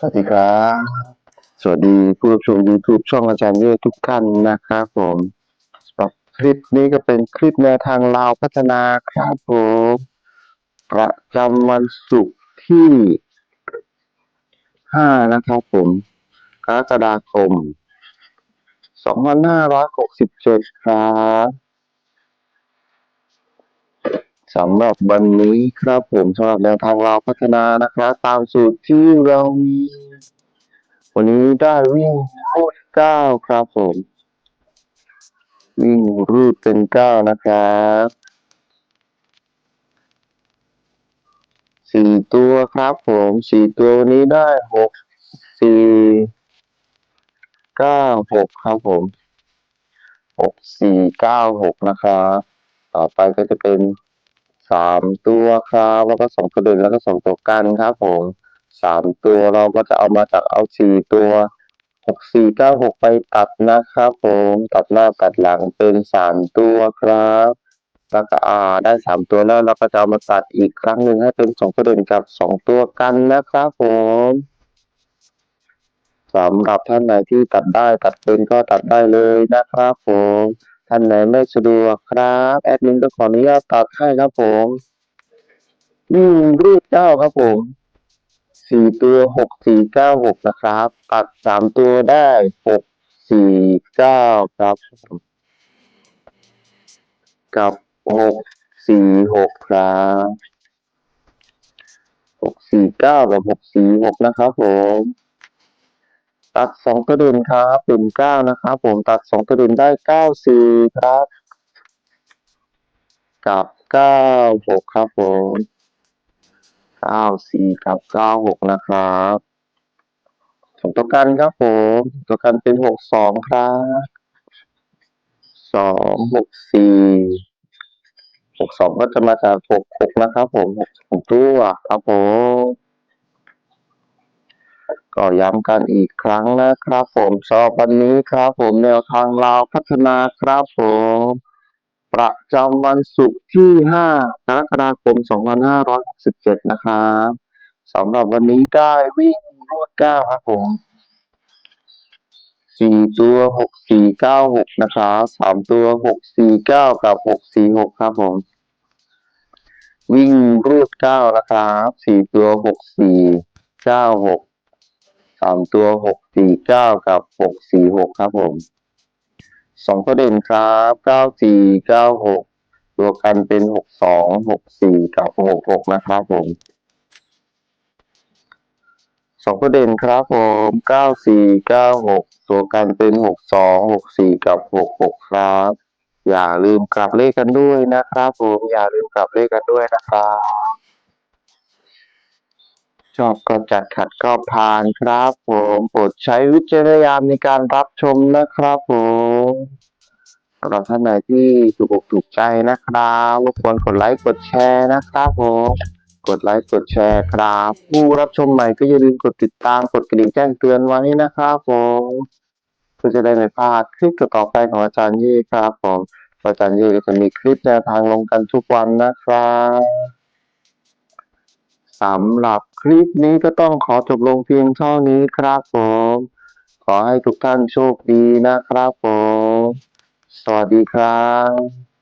สวัสดีครับ สวัสดีผู้รับชม YouTube ช่องอาจารย์เย่ทุกท่านนะครับผมสำหรับคลิปนี้ก็เป็นคลิปแนวทางลาวพัฒนาครับผมประจำวันศุกร์ที่5นะครับผมกรกฎาคม2567ครับ สำหรับวันนี้ครับผมสำหรับแนวทางลาพัฒนานะครับ ตามสูตรที่เรามี วันนี้ได้วิ่งรูดเก้าครับผม วิ่งรูดเป็นเก้านะครับสี่ตัวครับผมสี่ตัววันนี้ได้หกสี่เก้าหกครับผมหกสี่เก้าหกนะครับ ต่อไปก็จะเป็น สามตัวครับแล้วก็สองตัวเด่นแล้วก็สองตัวกันครับผมสามตัวเราก็จะเอามาจากเอาสี่ตัวหกสี่เก้าหกไปตัดนะครับผมตัดหน้าตัดหลังเป็นสามตัวครับแล้วก็อ่าได้สามตัวแล้วเราก็จะเอามาตัดอีกครั้งหนึ่งให้เป็นสองตัวเด่นกับสองตัวกันนะครับผมสำหรับท่านไหนที่ตัดได้ตัดเป็นก็ตัดได้เลยนะครับผม ท่านไหนไม่สะดวกครับ แอดมินก็ขออนุญาตตัดให้ครับผมวิ่รูดเก้าครับผมสี่ตัวหกสี่เก้าหกนะครับ ตัดสามตัวได้หกสี่เก้าครับกับหกสี่หกครับหกสี่เก้ากับหกสี่หกนะครับผม ตัดสองตัวเด่นครับเป็นเก้านะครับผมตัดสองตัวเด่นได้เก้าสี่ครับ กับเก้าหกครับผมเก้าสี่กับเก้าหกนะครับสองตัวกันครับผมตัวกันเป็นหกสองครับสองหกสี่หกสองก็จะมาจากหกหกนะครับผมหกสองตัวครับผม ก็ย้ำกันอีกครั้งนะครับ ผมสอบวันนี้ครับ ผมแนวทางลาวพัฒนาครับผม ประจำวันศุกร์ที่ 5 กรกฎาคม 2567 นะครับสำหรับวันนี้ได้วิ่งรูด9ครับผม4ตัว6 4 9 6นะครับ3ตัว6 4 9กับ6 4 6ครับผม วิ่งรูด9นะครับ4ตัว6 4 9 6 3ตัว6 4 9กับ6 4 6ครับผมสองตัวเด่นครับเก้าสี่เก้าหกตัวกันเป็นหกสองหกสี่กับหกหกนะครับผมสองตัวเด่นครับผมเก้าสี่เก้าหกตัวกันเป็นหกสองหกสี่กับหกหกครับ อย่าลืมกลับเลขกันด้วยนะครับผมอย่าลืมกลับเลขกันด้วยนะครับ ชอบก็จัดขัดก็ผ่านครับผมโปรดใช้วิจารณญาณในการรับชมนะครับผมสำหรับท่านไหนที่ถูกอกถูกใจนะครับรบกวนกดไลค์กดแชร์นะครับผมกดไลค์กดแชร์ครับ ผู้รับชมใหม่ก็อย่าลืมกดติดตามกดกระดิ่งแจ้งเตือนไว้นะครับผมเพื่อจะได้ไม่พลาดคลิปต่อๆไปของอาจารย์ยี่ครับผมอาจารย์ยี่ก็จะมีคลิปแนวทางลงกันทุกวันนะครับ สำหรับคลิปนี้ก็ต้องขอจบลงเพียงเท่านี้ครับผม ขอให้ทุกท่านโชคดีนะครับผม สวัสดีครับ